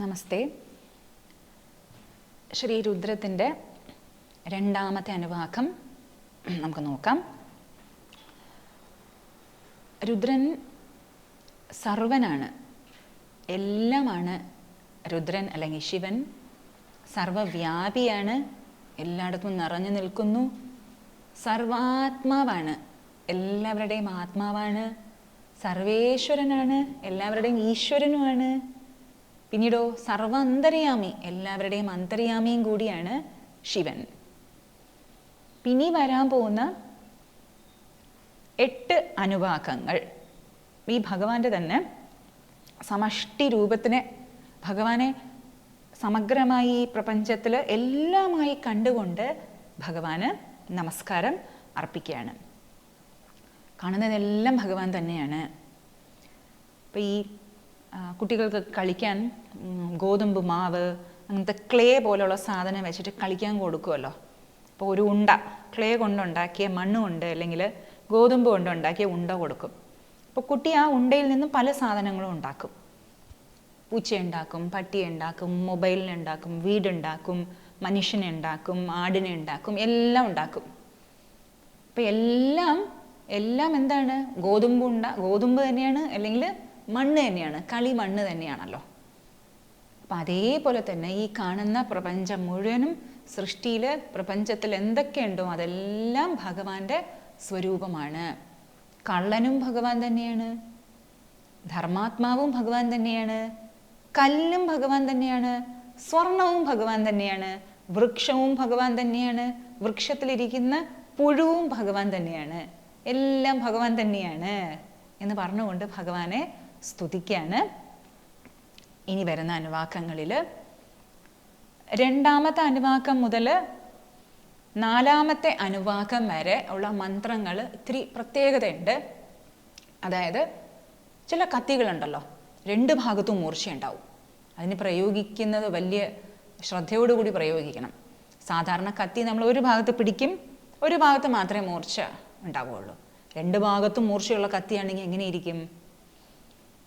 നമസ്തേ. ശ്രീ രുദ്രത്തിന്റെ രണ്ടാമത്തെ അനുവാക്കം നമുക്ക് നോക്കാം. രുദ്രൻ സർവനാണ്. എല്ലാമാണ് രുദ്രൻ അല്ലെങ്കിൽ ശിവൻ. സർവവ്യാപിയാണ്. എല്ലായിടത്തും നിറഞ്ഞു നിൽക്കുന്നു. സർവാത്മാവാണ്. എല്ലാവരുടെയും ആത്മാവാണ്. സർവേശ്വരനാണ്. എല്ലാവരുടെയും ഈശ്വരനുമാണ്. പിന്നീടോ സർവ അന്തര്യാമി എല്ലാവരുടെയും അന്തര്യാമിയും കൂടിയാണ് ശിവൻ. പിന്നീ വരാൻ പോകുന്ന എട്ട് അനുവാക്കങ്ങൾ ഈ ഭഗവാന്റെ തന്നെ സമഷ്ടി രൂപത്തിനെ ഭഗവാനെ സമഗ്രമായി ഈ പ്രപഞ്ചത്തിൽ എല്ലാമായി കണ്ടുകൊണ്ട് ഭഗവാന് നമസ്കാരം അർപ്പിക്കുകയാണ്. കാണുന്നതെല്ലാം ഭഗവാൻ തന്നെയാണ്. അപ്പോൾ ഈ കുട്ടികൾക്ക് കളിക്കാൻ ഗോതമ്പ് മാവ് അങ്ങനത്തെ ക്ലേ പോലുള്ള സാധനം വെച്ചിട്ട് കളിക്കാൻ കൊടുക്കുമല്ലോ അപ്പോൾ ഒരു ഉണ്ട ക്ലേ കൊണ്ടുണ്ടാക്കിയ മണ്ണ് കൊണ്ട് അല്ലെങ്കിൽ ഗോതമ്പ് കൊണ്ടുണ്ടാക്കിയ ഉണ്ട കൊടുക്കും. അപ്പോൾ കുട്ടി ആ ഉണ്ടയിൽ നിന്നും പല സാധനങ്ങളും ഉണ്ടാക്കും. പൂച്ചയുണ്ടാക്കും പട്ടിയുണ്ടാക്കും മൊബൈലിനുണ്ടാക്കും വീടുണ്ടാക്കും മനുഷ്യനെ ഉണ്ടാക്കും ആടിനെ ഉണ്ടാക്കും എല്ലാം ഉണ്ടാക്കും. അപ്പം എല്ലാം എല്ലാം എന്താണ്? ഗോതമ്പ് ഉണ്ട ഗോതമ്പ് തന്നെയാണ് അല്ലെങ്കിൽ മണ്ണ് തന്നെയാണ് കളി മണ്ണ് തന്നെയാണല്ലോ. അപ്പം അതേപോലെ തന്നെ ഈ കാണുന്ന പ്രപഞ്ചം മുഴുവനും സൃഷ്ടിയിൽ പ്രപഞ്ചത്തിൽ എന്തൊക്കെയുണ്ടോ അതെല്ലാം ഭഗവാന്റെ സ്വരൂപമാണ്. കള്ളനും ഭഗവാൻ തന്നെയാണ് ധർമാത്മാവും ഭഗവാൻ തന്നെയാണ് കല്ലും ഭഗവാൻ തന്നെയാണ് സ്വർണവും ഭഗവാൻ തന്നെയാണ് വൃക്ഷവും ഭഗവാൻ തന്നെയാണ് വൃക്ഷത്തിലിരിക്കുന്ന പുഴുവും ഭഗവാൻ തന്നെയാണ് എല്ലാം ഭഗവാൻ തന്നെയാണ് എന്ന് പറഞ്ഞുകൊണ്ട് ഭഗവാനെ സ്തുതിക്കാണ്. ഇനി വരുന്ന അനുവാക്കങ്ങളിൽ രണ്ടാമത്തെ അനുവാക്കം മുതൽ നാലാമത്തെ അനുവാക്കം വരെ ഉള്ള മന്ത്രങ്ങൾ ഇത്തിരി പ്രത്യേകതയുണ്ട്. അതായത് ചില കത്തികളുണ്ടല്ലോ രണ്ട് ഭാഗത്തും മൂർച്ചയുണ്ടാവും. അതിന് പ്രയോഗിക്കുന്നത് വലിയ ശ്രദ്ധയോടുകൂടി പ്രയോഗിക്കണം. സാധാരണ കത്തി നമ്മൾ ഒരു ഭാഗത്ത് പിടിക്കും ഒരു ഭാഗത്ത് മാത്രമേ മൂർച്ച ഉണ്ടാവുകയുള്ളൂ. രണ്ട് ഭാഗത്തും മൂർച്ചയുള്ള കത്തിയാണെങ്കിൽ എങ്ങനെ ഇരിക്കും?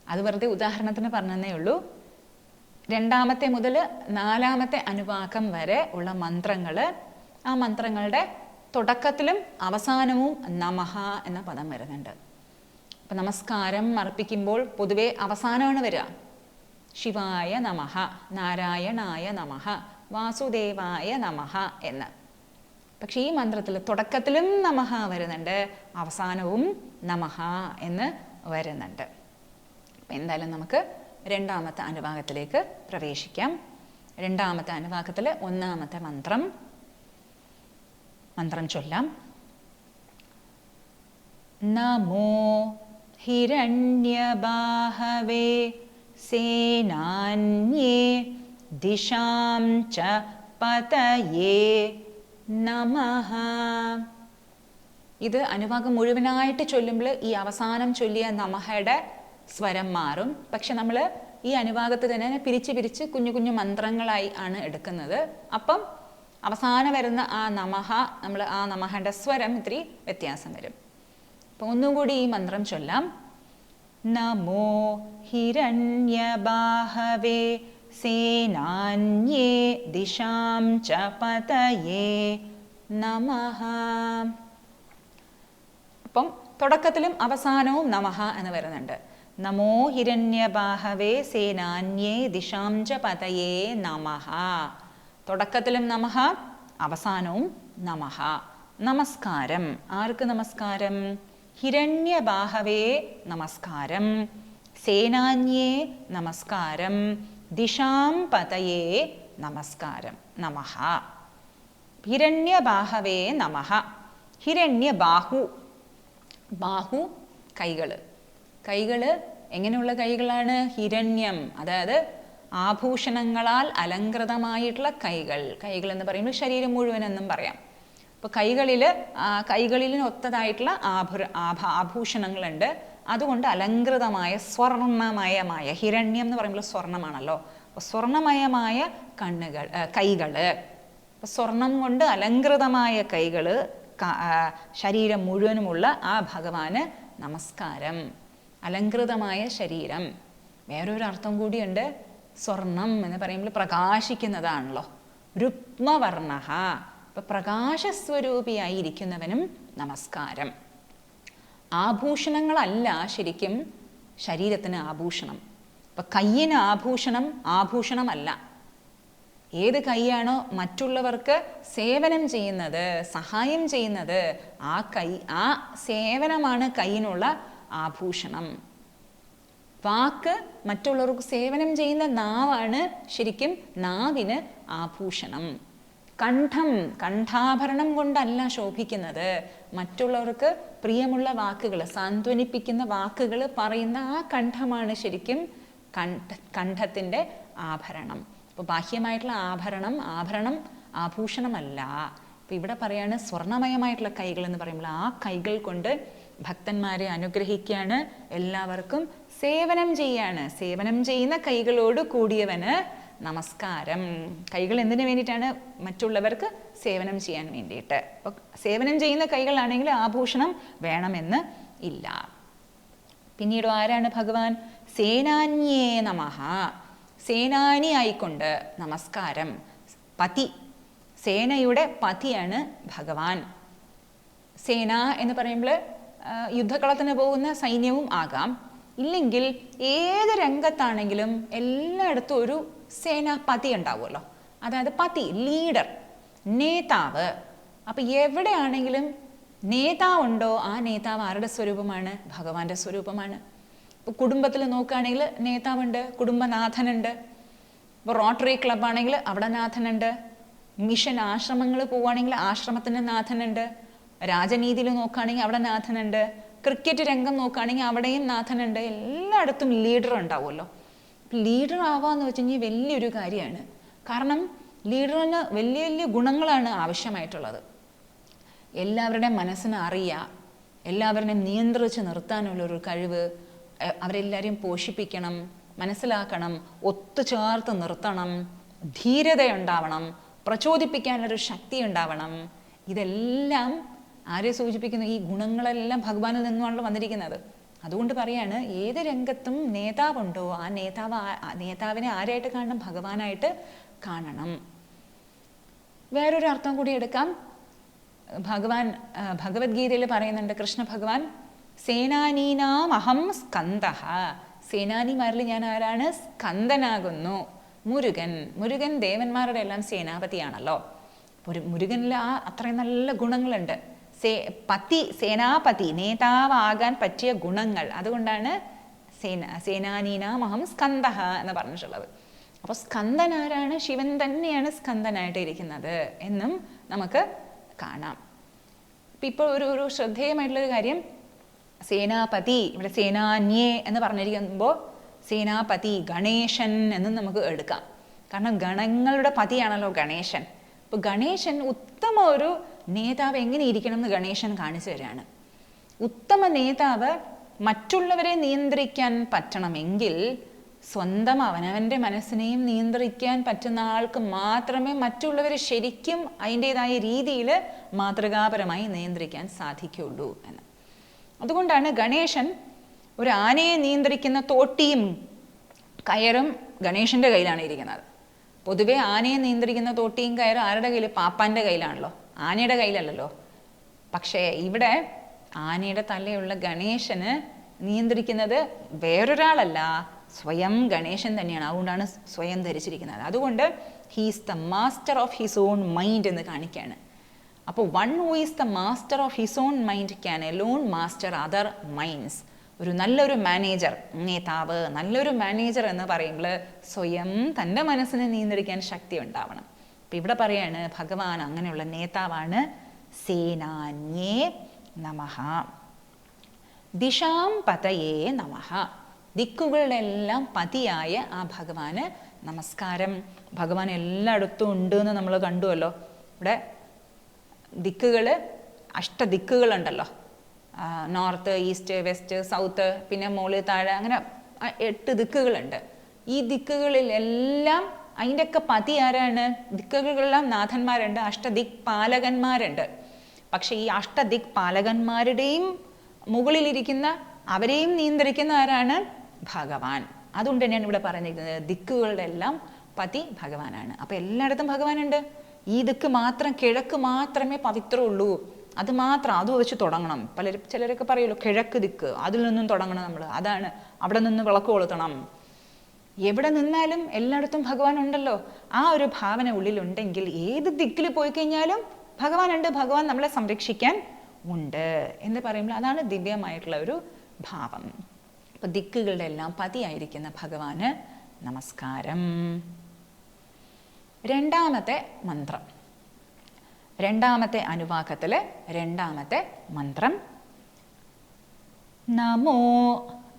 അത് വെറുതെ ഉദാഹരണത്തിന് പറഞ്ഞതേ ഉള്ളൂ. രണ്ടാമത്തെ മുതൽ നാലാമത്തെ അനുവാക്കം വരെ ഉള്ള മന്ത്രങ്ങൾ ആ മന്ത്രങ്ങളുടെ തുടക്കത്തിലും അവസാനവും നമഹ എന്ന പദം വരുന്നുണ്ട്. അപ്പം നമസ്കാരം അർപ്പിക്കുമ്പോൾ പൊതുവെ അവസാനമാണ് വരിക. ശിവായ നമഹ നാരായണായ നമഹ വാസുദേവായ നമഹ എന്ന്. പക്ഷേ ഈ മന്ത്രത്തിൽ തുടക്കത്തിലും നമഹ വരുന്നുണ്ട് അവസാനവും നമഹ എന്ന് വരുന്നുണ്ട്. അപ്പം എന്തായാലും നമുക്ക് രണ്ടാമത്തെ അനുഭാഗത്തിലേക്ക് പ്രവേശിക്കാം. രണ്ടാമത്തെ അനുഭാഗത്തിൽ ഒന്നാമത്തെ മന്ത്രം. മന്ത്രം ചൊല്ലാം. നമോ ഹിരണ്യബാഹവേ സേനാന്യേ ദിശാം ച പതയേ നമഃ. ഇത് അനുഭാഗം മുഴുവനായിട്ട് ചൊല്ലുമ്പോൾ ഈ അവസാനം ചൊല്ലിയ നമഹയുടെ സ്വരം മാറും. പക്ഷെ നമ്മൾ ഈ അനുഭാഗത്ത് തന്നെ പിരിച്ച് പിരിച്ച് കുഞ്ഞു കുഞ്ഞു മന്ത്രങ്ങളായി ആണ് എടുക്കുന്നത്. അപ്പം അവസാനം വരുന്ന ആ നമഹ നമ്മൾ ആ നമഹന്റെ സ്വരം ഇത്തിരി വ്യത്യാസം വരും. അപ്പോൾ ഒന്നും കൂടി ഈ മന്ത്രം ചൊല്ലാം. നമോ ഹിരണ്യബാഹവേ സേനാന്യേ ദിശാം ച പതയേ നമഹ. അപ്പം തുടക്കത്തിലും അവസാനവും നമഹ എന്ന് വരുന്നുണ്ട്. നമോ ഹിരണ്യബാഹവേ സേനാന്യേ ദിശാം പതയേ നമഹ തുടക്കത്തിലും നമഹ അവസാനവും നമഹ നമസ്കാരം. ആർക്ക് നമസ്കാരം? ഹിരണ്യബാഹവേ നമസ്കാരം. സേനാന്യേ നമസ്കാരം. ദിശാം പതയേ നമസ്കാരം. നമഹ ഹിരണ്യബാഹവേ നമഹ ഹിരണ്യബാഹു. ബാഹു കൈകൾ കൈകൾ എങ്ങനെയുള്ള കൈകളാണ്? ഹിരണ്യം അതായത് ആഭൂഷണങ്ങളാൽ അലങ്കൃതമായിട്ടുള്ള കൈകൾ. കൈകൾ എന്ന് പറയുമ്പോൾ ശരീരം മുഴുവൻ എന്നും പറയാം. അപ്പോൾ കൈകളിൽ കൈകളിലൊത്തതായിട്ടുള്ള ഒത്തതായിട്ടുള്ള ആഭു ആഭ ആഭൂഷണങ്ങളുണ്ട്. അതുകൊണ്ട് അലങ്കൃതമായ സ്വർണമയമായ ഹിരണ്യം എന്ന് പറയുമ്പോൾ സ്വർണമാണല്ലോ അപ്പോൾ സ്വർണമയമായ കണ്ണുകൾ കൈകൾ അപ്പോൾ സ്വർണം കൊണ്ട് അലങ്കൃതമായ കൈകൾ ശരീരം മുഴുവനുമുള്ള ആ ഭഗവാന് നമസ്കാരം. അലങ്കൃതമായ ശരീരം. വേറൊരു അർത്ഥം കൂടിയുണ്ട്. സ്വർണം എന്ന് പറയുമ്പോൾ പ്രകാശിക്കുന്നതാണല്ലോ. രുക്മവർണ ഇപ്പൊ പ്രകാശസ്വരൂപിയായിരിക്കുന്നവനും നമസ്കാരം. ആഭൂഷണങ്ങളല്ല ശരിക്കും ശരീരത്തിന് ആഭൂഷണം. ഇപ്പൊ കയ്യിന് ആഭൂഷണം ആഭൂഷണമല്ല. ഏത് കൈയാണോ മറ്റുള്ളവർക്ക് സേവനം ചെയ്യുന്നത് സഹായം ചെയ്യുന്നത് ആ കൈ ആ സേവനമാണ് കൈയിനുള്ള ആഭൂഷണം. വാക്ക് മറ്റുള്ളവർക്ക് സേവനം ചെയ്യുന്ന നാവാണ് ശരിക്കും നാവിന് ആഭൂഷണം. കണ്ഠം കണ്ഠാഭരണം കൊണ്ടല്ല ശോഭിക്കുന്നത്. മറ്റുള്ളവർക്ക് പ്രിയമുള്ള വാക്കുകൾ സാന്ത്വനിപ്പിക്കുന്ന വാക്കുകൾ പറയുന്ന ആ കണ്ഠമാണ് ശരിക്കും കണ്ഠ കണ്ഠത്തിന്റെ ആഭരണം. അപ്പോൾ ബാഹ്യമായിട്ടുള്ള ആഭരണം ആഭരണം ആഭൂഷണമല്ല. ഇപ്പം ഇവിടെ പറയാണ് സ്വർണമയമായിട്ടുള്ള കൈകൾ എന്ന് പറയുമ്പോൾ ആ കൈകൾ കൊണ്ട് ഭക്തന്മാരെ അനുഗ്രഹിക്കുകയാണ് എല്ലാവർക്കും സേവനം ചെയ്യാണ്. സേവനം ചെയ്യുന്ന കൈകളോട് കൂടിയവന് നമസ്കാരം. കൈകൾ എന്തിനു വേണ്ടിയിട്ടാണ് മറ്റുള്ളവർക്ക് സേവനം ചെയ്യാൻ വേണ്ടിയിട്ട്? സേവനം ചെയ്യുന്ന കൈകളാണെങ്കിൽ ആഭൂഷണം വേണമെന്ന് ഇല്ല. പിന്നീട് ആരാണ് ഭഗവാൻ? സേനാന്യേ നമഃ സേനാനി ആയിക്കൊണ്ട് നമസ്കാരം. പതി. സേനയുടെ പതിയാണ് ഭഗവാൻ. സേന എന്ന് പറയുമ്പോൾ യുദ്ധക്കളത്തിന് പോകുന്ന സൈന്യവും ആകാം. ഇല്ലെങ്കിൽ ഏത് രംഗത്താണെങ്കിലും എല്ലായിടത്തും ഒരു സേനാപതി ഉണ്ടാവുമല്ലോ. അതായത് പതി ലീഡർ നേതാവ്. അപ്പം എവിടെയാണെങ്കിലും നേതാവുണ്ടോ? ആ നേതാവ് ആരുടെ സ്വരൂപമാണ്? ഭഗവാന്റെ സ്വരൂപമാണ്. ഇപ്പോൾ കുടുംബത്തിൽ നോക്കുകയാണെങ്കിൽ നേതാവുണ്ട് കുടുംബനാഥനുണ്ട്. ഇപ്പോൾ റോട്ടറി ക്ലബ്ബാണെങ്കിൽ അവിടെ നാഥനുണ്ട്. മിഷൻ ആശ്രമങ്ങൾ പോവുകയാണെങ്കിൽ ആശ്രമത്തിന്റെ നാഥനുണ്ട്. രാജനീതിയിൽ നോക്കുകയാണെങ്കിൽ അവിടെ നാഥനുണ്ട്. ക്രിക്കറ്റ് രംഗം നോക്കുകയാണെങ്കിൽ അവിടെയും നാഥനുണ്ട്. എല്ലായിടത്തും ലീഡർ ഉണ്ടാവുമല്ലോ. ലീഡർ ആവാന്ന് വെച്ച് കഴിഞ്ഞാൽ വലിയൊരു കാര്യമാണ്. കാരണം ലീഡറിന് വലിയ വലിയ ഗുണങ്ങളാണ് ആവശ്യമായിട്ടുള്ളത്. എല്ലാവരുടെ മനസ്സിനെ അറിയുക എല്ലാവരുടെയും നിയന്ത്രിച്ച് നിർത്താനുള്ളൊരു കഴിവ് എ- അവരെല്ലാവരെയും പോഷിപ്പിക്കണം മനസ്സിലാക്കണം ഒത്തുചേർത്ത് നിർത്തണം ധീരതയുണ്ടാവണം പ്രചോദിപ്പിക്കാനൊരു ശക്തി ഉണ്ടാവണം. ഇതെല്ലാം ആരെ സൂചിപ്പിക്കുന്നു? ഈ ഗുണങ്ങളെല്ലാം ഭഗവാനിൽ നിന്നുമാണല്ലോ വന്നിരിക്കുന്നത്. അതുകൊണ്ട് പറയാണ് ഏത് രംഗത്തും നേതാവുണ്ടോ ആ നേതാവ് നേതാവിനെ ആരായിട്ട് കാണണം? ഭഗവാനായിട്ട് കാണണം. വേറൊരു അർത്ഥം കൂടി എടുക്കാം. ഭഗവാൻ ഭഗവത്ഗീതയിൽ പറയുന്നുണ്ട് കൃഷ്ണ ഭഗവാൻ സേനാനീനാം അഹം സ്കന്ദ സേനാനിമാരിൽ ഞാൻ ആരാണ്? സ്കന്ദനാകുന്നു മുരുകൻ. മുരുകൻ ദേവന്മാരുടെ എല്ലാം സേനാപതിയാണല്ലോ. ഒരു മുരുകനിൽ ആ അത്രയും നല്ല ഗുണങ്ങളുണ്ട്. സേ പതി സേനാപതി നേതാവാകാൻ പറ്റിയ ഗുണങ്ങൾ. അതുകൊണ്ടാണ് സേന സേനാനീനാം അഹം സ്കന്ദ എന്ന് പറഞ്ഞിട്ടുള്ളത്. അപ്പോൾ സ്കന്ദൻ ആരാണ്? ശിവൻ തന്നെയാണ് സ്കന്ദനായിട്ട് ഇരിക്കുന്നത് എന്നും നമുക്ക് കാണാം. ഇപ്പം ഇപ്പോൾ ഒരു ഒരു ശ്രദ്ധേയമായിട്ടുള്ളൊരു കാര്യം സേനാപതി ഇവിടെ സേനാന്യേ എന്ന് പറഞ്ഞിരിക്കുമ്പോൾ സേനാപതി ഗണേശൻ എന്നും നമുക്ക് എടുക്കാം. കാരണം ഗണങ്ങളുടെ പതിയാണല്ലോ ഗണേശൻ. അപ്പോൾ ഗണേശൻ ഉത്തമ ഒരു നേതാവ് എങ്ങനെ ഇരിക്കണം എന്ന് ഗണേശൻ കാണിച്ചു തരാണ്. ഉത്തമ നേതാവ് മറ്റുള്ളവരെ നിയന്ത്രിക്കാൻ പറ്റണമെങ്കിൽ സ്വന്തം അവനവന്റെ മനസ്സിനെയും നിയന്ത്രിക്കാൻ പറ്റുന്ന ആൾക്ക് മാത്രമേ മറ്റുള്ളവരെ ശരിക്കും അതിന്റെതായ രീതിയിൽ മാതൃകാപരമായി നിയന്ത്രിക്കാൻ സാധിക്കുള്ളൂ എന്ന്. അതുകൊണ്ടാണ് ഗണേശൻ ഒരു ആനയെ നിയന്ത്രിക്കുന്ന തോട്ടിയും കയറും ഗണേശന്റെ കയ്യിലാണ് ഇരിക്കുന്നത്. പൊതുവേ ആനയെ നിയന്ത്രിക്കുന്ന തോട്ടിയും കയറും ആരുടെ കയ്യിൽ പാപ്പാന്റെ കയ്യിലാണല്ലോ. ആനയുടെ കയ്യിലല്ലല്ലോ. പക്ഷേ ഇവിടെ ആനയുടെ തലയുള്ള ഗണേശന് നിയന്ത്രിക്കുന്നത് വേറൊരാളല്ല സ്വയം ഗണേശൻ തന്നെയാണ്. അതുകൊണ്ടാണ് സ്വയം ധരിച്ചിരിക്കുന്നത്. അതുകൊണ്ട് he's the master of his own mind എന്ന് കാണിക്കുകയാണ് അപ്പോൾ one who is the master of his own mind can alone master other minds ഒരു നല്ലൊരു മാനേജർ നേതാവ് നല്ലൊരു മാനേജർ എന്ന് പറയുമ്പോൾ സ്വയം തന്റെ മനസ്സിനെ നിയന്ത്രിക്കാൻ ശക്തി ഉണ്ടാവണം. അപ്പം ഇവിടെ പറയാണ് ഭഗവാൻ അങ്ങനെയുള്ള നേതാവാണ് സേനാന്യേ നമഹ. ദിശാം പതയേ നമഹ. ദിക്കുകളുടെ എല്ലാം പതിയായ ആ ഭഗവാന് നമസ്കാരം. ഭഗവാൻ എല്ലായിടത്തും ഉണ്ട് എന്ന് നമ്മൾ കണ്ടുവല്ലോ. ഇവിടെ ദിക്കുകൾ അഷ്ടദിക്കുകളുണ്ടല്ലോ. നോർത്ത് ഈസ്റ്റ് വെസ്റ്റ് സൗത്ത് പിന്നെ മുകളിൽ താഴെ അങ്ങനെ എട്ട് ദിക്കുകളുണ്ട്. ഈ ദിക്കുകളിൽ എല്ലാം അതിന്റെയൊക്കെ പതി ആരാണ്? ദിക്കുകളെല്ലാം നാഥന്മാരുണ്ട് അഷ്ടദിക് പാലകന്മാരുണ്ട് പക്ഷെ ഈ അഷ്ടദിക് പാലകന്മാരുടെയും മുകളിലിരിക്കുന്ന അവരെയും നിയന്ത്രിക്കുന്ന ആരാണ്? ഭഗവാൻ. അതുകൊണ്ട് തന്നെയാണ് ഇവിടെ പറഞ്ഞിരിക്കുന്നത്. ദിക്കുകളുടെ എല്ലാം പതി ഭഗവാനാണ്. അപ്പോൾ എല്ലായിടത്തും ഭഗവാനുണ്ട്. ഈ ദിക്ക് മാത്രം കിഴക്ക് മാത്രമേ പവിത്രമുള്ളൂ. അത് മാത്രം അത് വെച്ച് തുടങ്ങണം. പലരും ചിലരൊക്കെ പറയുമല്ലോ കിഴക്ക് ദിക്ക്. അതിൽ നിന്നും തുടങ്ങണം നമ്മൾ അതാണ് അവിടെ നിന്ന് വിളക്ക് കൊളുത്തണം. എവിടെ നിന്നാലും എല്ലായിടത്തും ഭഗവാൻ ഉണ്ടല്ലോ ആ ഒരു ഭാവന ഉള്ളിലുണ്ടെങ്കിൽ ഏത് ദിക്കിൽ പോയി കഴിഞ്ഞാലും ഭഗവാനുണ്ട് ഭഗവാൻ നമ്മളെ സംരക്ഷിക്കാൻ ഉണ്ട് എന്ന് പറയുമ്പോൾ അതാണ് ദിവ്യമായിട്ടുള്ള ഒരു ഭാവം. അപ്പൊ ദിക്കുകളുടെ എല്ലാം പതിയായിരിക്കുന്ന ഭഗവാന് നമസ്കാരം. രണ്ടാമത്തെ മന്ത്രം. രണ്ടാമത്തെ അനുവാകത്തിലെ രണ്ടാമത്തെ മന്ത്രം. നമോ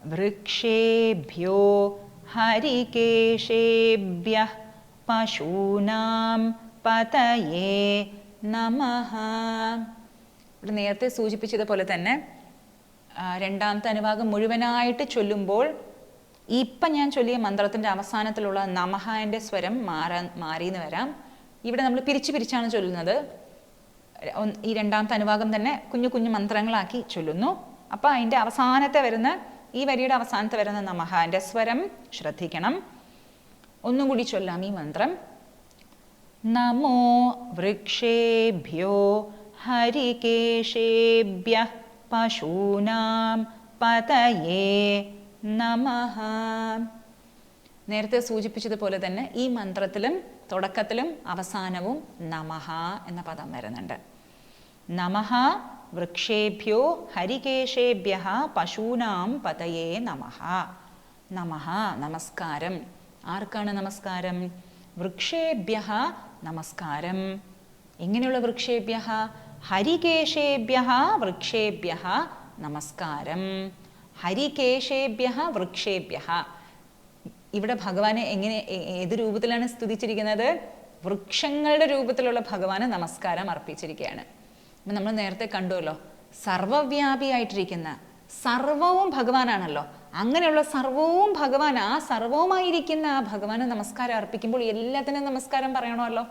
വൃക്ഷേഭ്യോ ഹരികേശേഭ്യ പശൂനാം പതയേ നമഹ ഇവിടെ നേരത്തെ സൂചിപ്പിച്ചതുപോലെ തന്നെ രണ്ടാമത്തെ അനുഭാഗം മുഴുവനായിട്ട് ചൊല്ലുമ്പോൾ ഇപ്പം ഞാൻ ചൊല്ലിയ മന്ത്രത്തിന്റെ അവസാനത്തിലുള്ള നമഹന്റെ സ്വരം മാറാൻ മാറിയെന്ന് വരാം. ഇവിടെ നമ്മൾ പിരിച്ചു പിരിച്ചാണ് ചൊല്ലുന്നത്. ഈ രണ്ടാമത്തെ അനുഭാഗം തന്നെ കുഞ്ഞു കുഞ്ഞു മന്ത്രങ്ങളാക്കി ചൊല്ലുന്നു. അപ്പോൾ അതിന്റെ അവസാനത്തെ വരുന്ന ഈ വരിയുടെ അവസാനത്ത് വരുന്ന നമഹാന്റെ സ്വരം. ശ്രദ്ധിക്കണം. ഒന്നും കൂടി ചൊല്ലാം ഈ മന്ത്രം. നമോ വൃക്ഷേഭ്യോ ഹരികേശേഭ്യ പശൂനാം പതയേ നമഃ. നേരത്തെ സൂചിപ്പിച്ചതുപോലെ തന്നെ ഈ മന്ത്രത്തിലും തുടക്കത്തിലും അവസാനവും നമഹ എന്ന പദം വരുന്നുണ്ട്. നമഃ വൃക്ഷേഭ്യോ ഹരികേശേഭ്യ പശൂനാം പതയേ നമ. നമ നമസ്കാരം. ആർക്കാണ് നമസ്കാരം? വൃക്ഷേഭ്യ നമസ്കാരം. എങ്ങനെയുള്ള വൃക്ഷേഭ്യ? ഹരികേശേഭ്യ വൃക്ഷേഭ്യ നമസ്കാരം. ഹരികേശേഭ്യ വൃക്ഷേഭ്യ. ഇവിടെ ഭഗവാനെ എങ്ങനെ ഏത് രൂപത്തിലാണ് സ്തുതിച്ചിരിക്കുന്നത്? വൃക്ഷങ്ങളുടെ രൂപത്തിലുള്ള ഭഗവാന് നമസ്കാരം അർപ്പിച്ചിരിക്കുകയാണ്. അപ്പം നമ്മൾ നേരത്തെ കണ്ടുവല്ലോ സർവവ്യാപിയായിട്ടിരിക്കുന്ന സർവവും ഭഗവാനാണല്ലോ. അങ്ങനെയുള്ള സർവവും ഭഗവാൻ ആ സർവവുമായിരിക്കുന്ന ആ ഭഗവാന് നമസ്കാരം അർപ്പിക്കുമ്പോൾ എല്ലാത്തിനും നമസ്കാരം പറയണമല്ലോ.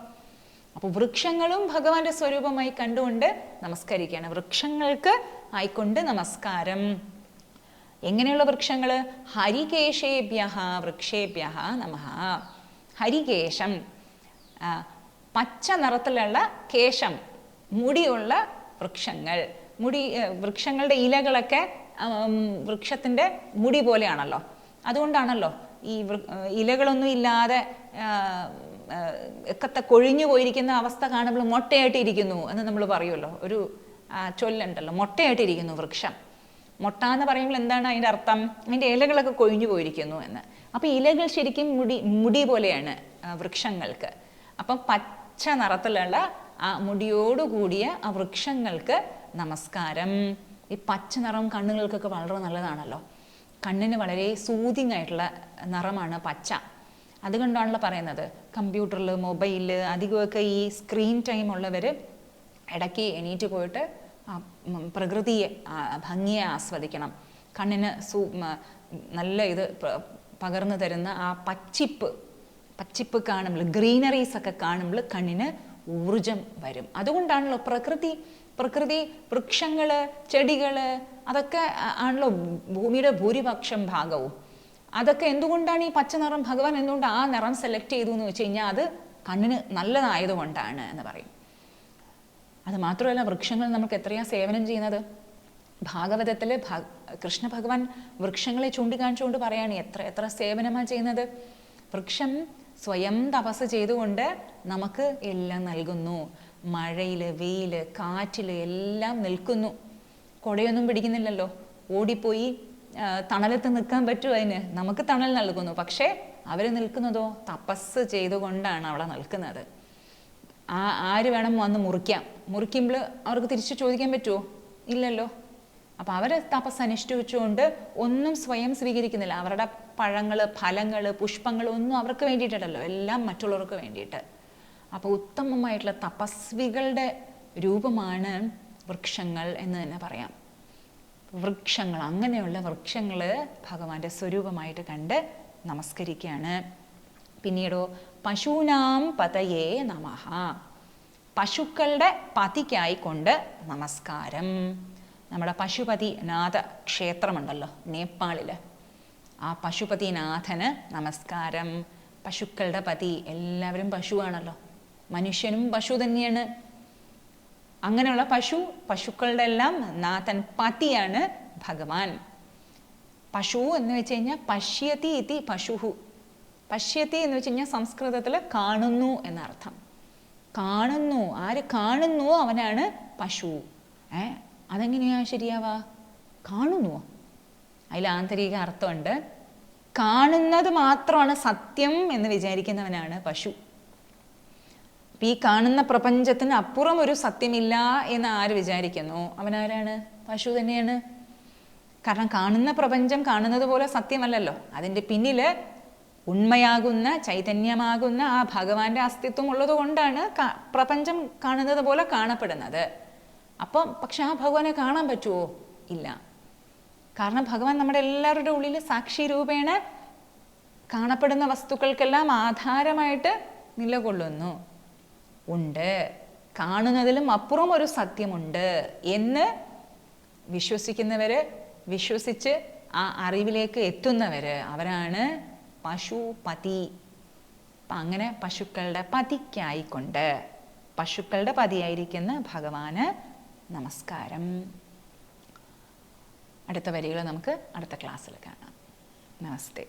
അപ്പോൾ വൃക്ഷങ്ങളും ഭഗവാന്റെ സ്വരൂപമായി കണ്ടുകൊണ്ട് നമസ്കരിക്കുകയാണ്. വൃക്ഷങ്ങൾക്ക് ആയിക്കൊണ്ട് നമസ്കാരം. എങ്ങനെയുള്ള വൃക്ഷങ്ങൾ ഹരികേശേഭ്യ വൃക്ഷേഭ്യ നമ ഹരികേശം പച്ച നിറത്തിലുള്ള കേശം മുടിയുള്ള വൃക്ഷങ്ങൾ. മുടി വൃക്ഷങ്ങളുടെ ഇലകളൊക്കെ വൃക്ഷത്തിന്റെ മുടി പോലെയാണല്ലോ. അതുകൊണ്ടാണല്ലോ ഈ ഇലകളൊന്നും ഇല്ലാതെ ആ, കൊഴിഞ്ഞു പോയിരിക്കുന്ന അവസ്ഥ കാണുമ്പോൾ മൊട്ടയായിട്ട് ഇരിക്കുന്നു എന്ന് നമ്മൾ പറയുമല്ലോ. ഒരു ചൊല്ലുണ്ടല്ലോ. മൊട്ടയായിട്ട് ഇരിക്കുന്നു വൃക്ഷം. മൊട്ട എന്ന് പറയുമ്പോൾ എന്താണ് അതിന്റെ അർത്ഥം? അതിന്റെ ഇലകളൊക്കെ കൊഴിഞ്ഞു പോയിരിക്കുന്നു എന്ന്. അപ്പോൾ ഇലകൾ ശരിക്കും മുടി മുടി പോലെയാണ് വൃക്ഷങ്ങൾക്ക്. അപ്പം പച്ച നിറത്തിലുള്ള ആ മുടിയോടുകൂടിയ ആ വൃക്ഷങ്ങൾക്ക് നമസ്കാരം. ഈ പച്ച നിറം കണ്ണുകൾക്കൊക്കെ വളരെ നല്ലതാണല്ലോ. കണ്ണിന് വളരെ സൂതിങ് ആയിട്ടുള്ള നിറമാണ് പച്ച. അതുകൊണ്ടാണല്ലോ പറയുന്നത്. കമ്പ്യൂട്ടറിൽ മൊബൈലിൽ അധികമൊക്കെ ഈ സ്ക്രീൻ ടൈം ഉള്ളവർ ഇടയ്ക്ക് എണീറ്റ് പോയിട്ട് പ്രകൃതിയെ ഭംഗിയെ ആസ്വദിക്കണം. കണ്ണിന് സൂ നല്ല ഇത് പകർന്നു തരുന്ന ആ പച്ചിപ്പ് പച്ചിപ്പ് കാണുമ്പോൾ ഗ്രീനറീസ് ഒക്കെ കാണുമ്പോൾ കണ്ണിന് ഊർജം വരും. അതുകൊണ്ടാണല്ലോ പ്രകൃതി പ്രകൃതി വൃക്ഷങ്ങൾ ചെടികൾ അതൊക്കെ ആണല്ലോ ഭൂമിയുടെ ഭൂരിപക്ഷം ഭാഗവും. അതൊക്കെ എന്തുകൊണ്ടാണ് ഈ പച്ച നിറം ഭഗവാൻ എന്തുകൊണ്ട് ആ നിറം സെലക്ട് ചെയ്തു എന്ന് വെച്ച് കഴിഞ്ഞാൽ അത് കണ്ണിന് നല്ലതായതുകൊണ്ടാണ് എന്ന് പറയും. അത് മാത്രമല്ല വൃക്ഷങ്ങൾ നമുക്ക് എത്രയാ സേവനം ചെയ്യുന്നത്? ഭാഗവതത്തിൽ കൃഷ്ണ ഭഗവാൻ വൃക്ഷങ്ങളെ ചൂണ്ടിക്കാണിച്ചുകൊണ്ട് പറയാണ് എത്ര എത്ര സേവനമാണ് ചെയ്യുന്നത്? വൃക്ഷം സ്വയം തപസ് ചെയ്തുകൊണ്ട് നമുക്ക് എല്ലാം നൽകുന്നു. മഴയിൽ വെയിൽ കാറ്റിൽ എല്ലാം നിൽക്കുന്നു. കുടയൊന്നും പിടിക്കുന്നില്ലല്ലോ. ഓടിപ്പോയി തണലത്ത് നിൽക്കാൻ പറ്റുമോ അതിന്. നമുക്ക് തണൽ നൽകുന്നു. പക്ഷേ അവർ നിൽക്കുന്നതോ? തപസ് ചെയ്തുകൊണ്ടാണ് അവിടെ നിൽക്കുന്നത്. ആ ആര് വേണം വന്ന് മുറിക്കാം? മുറിക്കുമ്പോൾ അവർക്ക് തിരിച്ചു ചോദിക്കാൻ പറ്റുമോ ഇല്ലല്ലോ. അപ്പം അവർ തപസ് അനുഷ്ഠിച്ചുകൊണ്ട് ഒന്നും സ്വയം സ്വീകരിക്കുന്നില്ല. അവരുടെ പഴങ്ങൾ ഫലങ്ങൾ പുഷ്പങ്ങൾ ഒന്നും അവർക്ക് വേണ്ടിയിട്ടല്ലോ എല്ലാം മറ്റുള്ളവർക്ക് വേണ്ടിയിട്ട്. അപ്പോൾ ഉത്തമമായിട്ടുള്ള തപസ്വികളുടെ രൂപമാണ് വൃക്ഷങ്ങൾ എന്ന് തന്നെ പറയാം. വൃക്ഷങ്ങൾ അങ്ങനെയുള്ള വൃക്ഷങ്ങൾ ഭഗവാന്റെ സ്വരൂപമായിട്ട് കണ്ട് നമസ്കരിക്കുകയാണ്. പിന്നീടോ പശൂനാം പതയേ നമഹ പശുക്കളുടെ പതിക്കായി കൊണ്ട് നമസ്കാരം. നമ്മുടെ പശുപതിനാഥ ക്ഷേത്രമുണ്ടല്ലോ നേപ്പാളിൽ ആ പശുപതിനാഥന് നമസ്കാരം. പശുക്കളുടെ പതി എല്ലാവരും പശുവാണല്ലോ. മനുഷ്യനും പശു തന്നെയാണ്. അങ്ങനെയുള്ള പശു പശുക്കളുടെ എല്ലാം നാഥൻ പതിയാണ് ഭഗവാൻ. പശു എന്ന് വെച്ച് കഴിഞ്ഞാൽ പശ്യതി ഇതി പശുഹു. പശ്യതി എന്ന് വെച്ച് കഴിഞ്ഞാൽ സംസ്കൃതത്തിൽ കാണുന്നു എന്നർത്ഥം. കാണുന്നു ആര് കാണുന്നു അവനാണ് പശു. ഏ? അതെങ്ങനെയാ ശരിയാവാ? കാണുന്നുവോ അതിൽ ആന്തരിക അർത്ഥമുണ്ട്. കാണുന്നത് മാത്രമാണ് സത്യം എന്ന് വിചാരിക്കുന്നവനാണ് പശു. ഈ കാണുന്ന പ്രപഞ്ചത്തിന് അപ്പുറം ഒരു സത്യമില്ല എന്ന് ആര് വിചാരിക്കുന്നു? അവനാരാണ് പശു തന്നെയാണ്. കാരണം കാണുന്ന പ്രപഞ്ചം കാണുന്നത് പോലെ സത്യമല്ലല്ലോ. അതിന്റെ പിന്നിൽ ഉണ്മയാകുന്ന ചൈതന്യമാകുന്ന ആ ഭഗവാന്റെ അസ്തിത്വം ഉള്ളത് കൊണ്ടാണ് പ്രപഞ്ചം കാണുന്നത് പോലെ കാണപ്പെടുന്നത്. അപ്പം പക്ഷെ ആ ഭഗവാനെ കാണാൻ പറ്റുമോ ഇല്ല. കാരണം ഭഗവാൻ നമ്മുടെ എല്ലാവരുടെ ഉള്ളിൽ സാക്ഷി രൂപേണ കാണപ്പെടുന്ന വസ്തുക്കൾക്കെല്ലാം ആധാരമായിട്ട് നിലകൊള്ളുന്നു. ഉണ്ട്. കാണുന്നതിലും അപ്പുറം ഒരു സത്യമുണ്ട് എന്ന് വിശ്വസിക്കുന്നവര് വിശ്വസിച്ച് ആ അറിവിലേക്ക് എത്തുന്നവര് അവരാണ് പശുപതി. അപ്പം അങ്ങനെ പശുക്കളുടെ പതിക്കായിക്കൊണ്ട് പശുക്കളുടെ പതിയായിരിക്കുന്ന ഭഗവാന് നമസ്കാരം. അടുത്ത വരികൾ നമുക്ക് അടുത്ത ക്ലാസ്സിൽ കാണാം. നമസ്തേ.